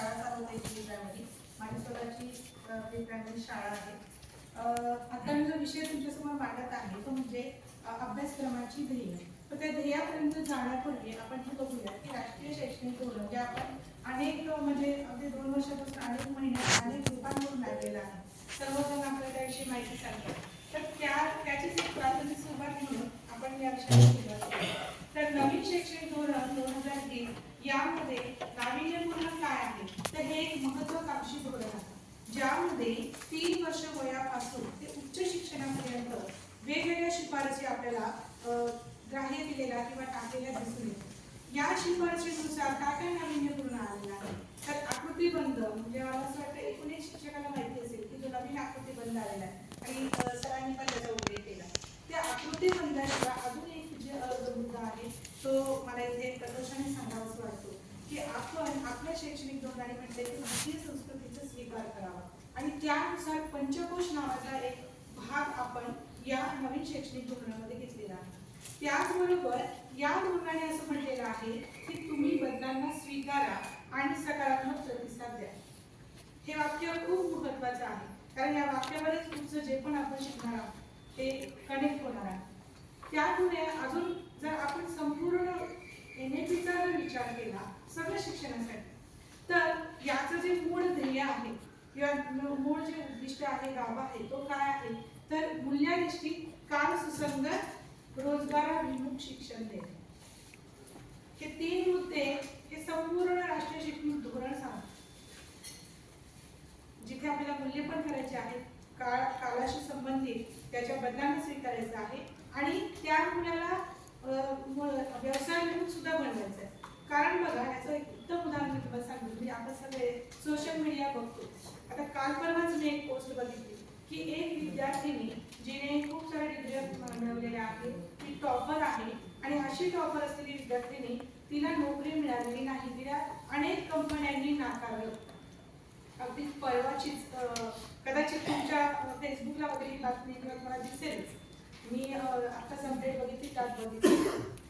शाळा चालू प्री जिल्ह्यामध्ये माझी स्वतःची प्री प्रायमरी शाळा आहे. आता मी जो विषय तुमच्यासमोर मांडत आहे तो म्हणजे अभ्यासक्रमाची ध्येय. तर त्या ध्येयापर्यंत जाण्यापूर्वी आपण हे बघूया की राष्ट्रीय शैक्षणिक धोरण जे आपण अनेक म्हणजे अगदी दोन वर्षापासून अनेक महिन्यात अनेक रूपांवरून लागलेलं आहे. सर्वजण आपल्याला त्याविषयी माहिती सांगतात तर त्या त्याचीच एक प्राथमिक सुरुवात म्हणून आपण या विषयाला सुरुवात तर नवीन शैक्षणिक धोरण दोन हजार तीन यामध्ये नाविन्यपूर्ण काय आहे तर हे एक महत्वाकांक्षी धोरण आहे ज्यामध्ये तीन वर्ष वयापासून ते उच्च शिक्षणापर्यंत वेगवेगळ्या शिफारसी आपल्याला ग्राह्य दिलेल्या किंवा टाकलेल्या दिसून येतात. या शिफारशीनुसार काय काय नाविन्यपूर्ण आलेलं आहे? तर आकृतीबंध म्हणजे मला असं वाटतं एकूण शिक्षकाला माहिती असेल की जो नवीन आकृतीबंध आलेला आहे आणि सरांनी पण त्याचा उल्लेख केला. त्या आकृतीबंधाशिवाय अजून एक जे अ, मुद्दा आहे तो मला इथे प्रकर्षाने सांगावासा वाटतो की आपण आपल्या शैक्षणिक धोरणाने म्हटले की भारतीय संस्कृती स्वीकार करावा. आणि त्यानुसार पंचकोश नावाचा एक भाग आपण या नवीन शैक्षणिक धोरणामध्ये घेतलेला आहे. त्याचबरोबर या धोरणाने असं म्हटलेलं आहे की तुम्ही बदलांना स्वीकारा आणि सकारात्मक प्रतिसाद द्या. हे वाक्य खूप महत्वाचं आहे. कारण या वाक्यावरच तुमचं जे पण आपण शिकणार आहोत ते कनेक्ट होणार आहे. त्यामुळे अजून जर आपण संपूर्ण एन एपीचा जर विचार केला सगळं शिक्षणासाठी तर याचं जे मूळ ध्येय आहे किंवा मूळ जे उद्दिष्ट आहे गाव आहे तो काय आहे? तर मूल्याधिष्ठित काल सुसंगत रोजगाराभिमुख शिक्षण देणे हे तीन मुद्दे हे संपूर्ण राष्ट्रीय शिक्षण धोरण सांगतात. जिथे आपल्याला मूल्य पण करायचे आहे काळ काळाशी संबंधित त्याच्या बदलांना स्वीकारायचं आहे आणि त्या मुलाला व्यवसाय म्हणून सुद्धा बनवायचं आहे. कारण बघा याचं उत्तम उदाहरण मी तुम्हाला सांगतो. म्हणजे आपण सगळे सोशल मीडिया बघतो. आता काल परवाच मी एक पोस्ट बघितली की एक विद्यार्थिनी जिने खूप सारे डिग्री मिळवलेल्या आहेत ती टॉपर आहे आणि अशी टॉपर असलेली विद्यार्थिनी तिला नोकरी मिळालेली नाही. तिला अनेक कंपन्यांनी नाकारलं. अगदी परवाचीच कदाचित तुमच्या फेसबुकला वगैरे ही बातमी किंवा तुम्हाला दिसेल. मी आता संपले बघितली त्यात बघितली.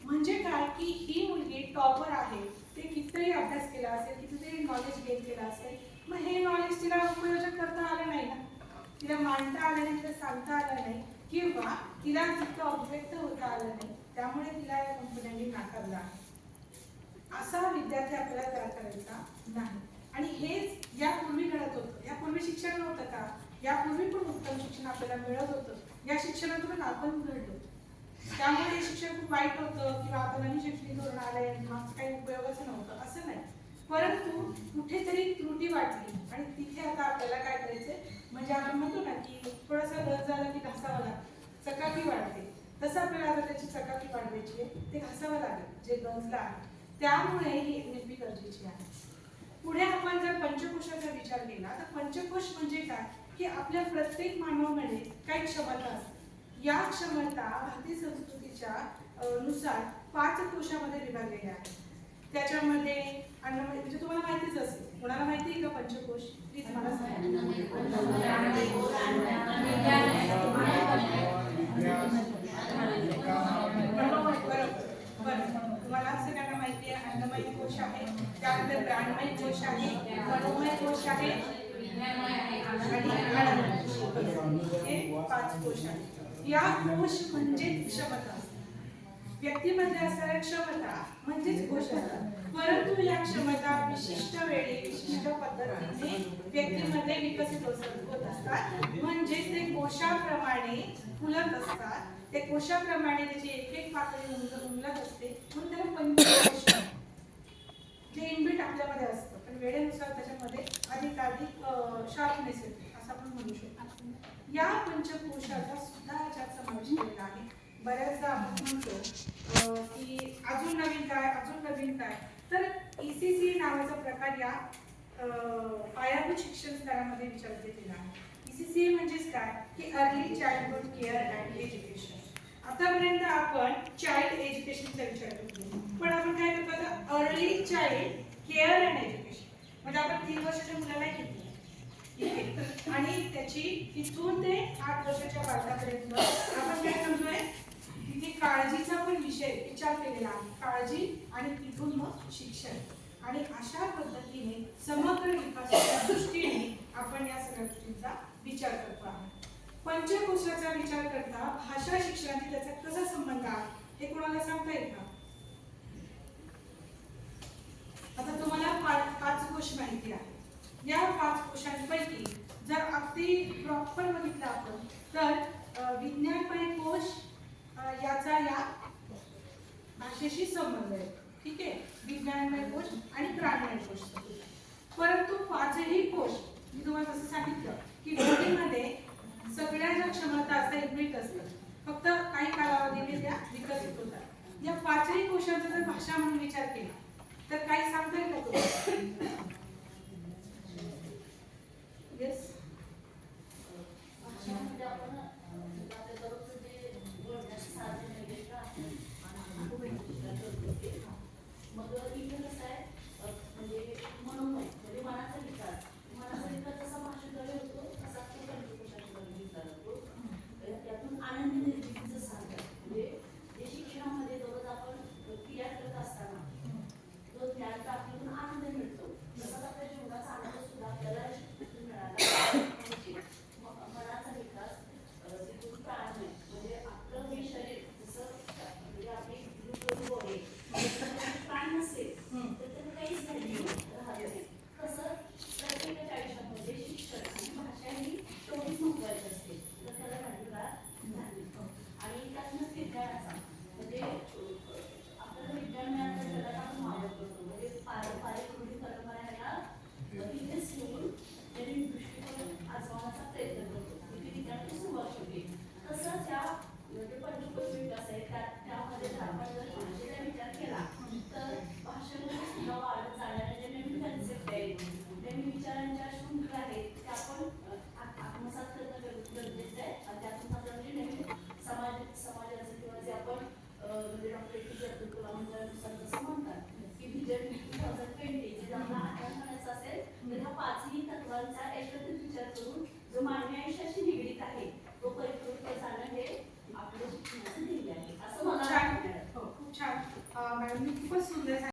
म्हणजे काय की ही मुलगी टॉपर आहे. ते कितीतरी अभ्यास केला असेल कितीतरी नॉलेज गेन केला असेल. मग हे नॉलेज तिला उपयोजन करता आलं नाही ना? तिला मांडता आलं नाही तिला सांगता आलं नाही किंवा तिला तितकं अभिव्यक्त होता आलं नाही त्यामुळे तिला या कंपन्यांनी नाकारला असा विद्यार्थी आपल्याला तयार करायचा नाही. आणि हेच यापूर्वी घडत होतं. यापूर्वी शिक्षण नव्हतं का? यापूर्वी पण उत्तम शिक्षण आपल्याला मिळत होतं. या शिक्षणातून आपण घडलो. त्यामुळे हे शिक्षण खूप वाईट होतं किंवा आता नवीन शैक्षणिक धोरण आलंय मागचं काही उपयोगाचं नव्हतं असं नाही. परंतु कुठेतरी त्रुटी वाटली आणि तिथे आता आपल्याला काय करायचंय? म्हणजे आपण म्हणतो ना की थोडासा रस झाला की घासावा लागतो चकाकी वाढते. तसं आपल्याला आता त्याची चकाकी वाढवायची आहे ते घासावं लागेल जे गंजला आहे. त्यामुळे ही एनएपी गरजेची आहे. पुढे आपण जर पंचकोशाचा विचार केला तर पंचकोश म्हणजे काय? की आपल्या प्रत्येक मानवामध्ये काही क्षमता असते. या क्षमता भारतीय संस्कृतीच्या नुसार पाच कोशामध्ये विभागलेल्या आहेत. त्याच्यामध्ये अन्न म्हणजे तुम्हाला माहितीच असेल. कोणाला माहिती आहे का पंचकोश? प्लीज मला सांगा. बरोबर बरोबर. तुम्हाला सगळ्यांना माहिती आहे अन्नमय कोश आहे. त्यानंतर प्राणमय कोश आहे मनोमय कोश आहे. आणि पाच कोश आहे या कोश म्हणजे क्षमता. व्यक्तीमध्ये असणाऱ्या क्षमता म्हणजेच कोश असतात परंतु या क्षमता विशिष्ट वेळी विशिष्ट पद्धतीने व्यक्तीमध्ये विकसित होत असतात. म्हणजे ते कोशाप्रमाणे फुलत असतात. ते कोशाप्रमाणे त्याची एक एक पातळी उमलत असते. म्हणून त्याला पंच म्हणतात. जे इनबिट आपल्यामध्ये असतं पण वेळेनुसार त्याच्यामध्ये अधिकाधिक शार्पनेस येते असं आपण म्हणू शकतो या पंचकोशाचा सुद्धा याच्यात समावेश केलेला आहे बऱ्याचदा आपण म्हणतो की अजून नवीन काय अजून नवीन काय. तर ईसीसी नावाचा प्रकार या पायाभूत शिक्षण स्तरामध्ये विचारते केलेला आहे. ईसीसी म्हणजेच काय? की early childhood care and education आतापर्यंत आपण चाइल्ड एज्युकेशनचा विचार करतो पण आपण काय करतो आता? Early child care and education म्हणजे आपण तीन वर्षाच्या मुलाला घेतलं आणि त्याची तिथून ते आठ वर्षाच्या बालकापर्यंत आपण काय करतोय तिथे काळजीचा पण विषय विचार केलेला आहे. काळजी आणि तिथून मग शिक्षण. आणि अशा पद्धतीने समग्र विकासाच्या दृष्टीने आपण या सगळ्या गोष्टींचा विचार करतो आहोत. पंचकोशाचा विचार करता भाषा शिक्षणाशी त्याचा कसा संबंध आहे हे कोणाला सांगता येईल का आता तुम्हाला पाच कोश माहिती आहे या पाच कोशांपैकी जर अगदी प्रॉपर बघितलं आपण तर विज्ञान विज्ञानमय कोश अ, याचा या भाषेशी संबंध आहे ठीक आहे? विज्ञानमय कोश आणि प्राणमय कोश परंतु पाचही कोश. मी तुम्हाला जसं सांगितलं की बोलीमध्ये सगळ्या ज्या क्षमता असतात एकमेक असतात फक्त काही कालावधीने त्या विकसित होतात. या पाचही कोशांचा जर भाषा म्हणून विचार केला तर काही सांगता येईल का? तुम्हाला म्हणजे येस मग Pues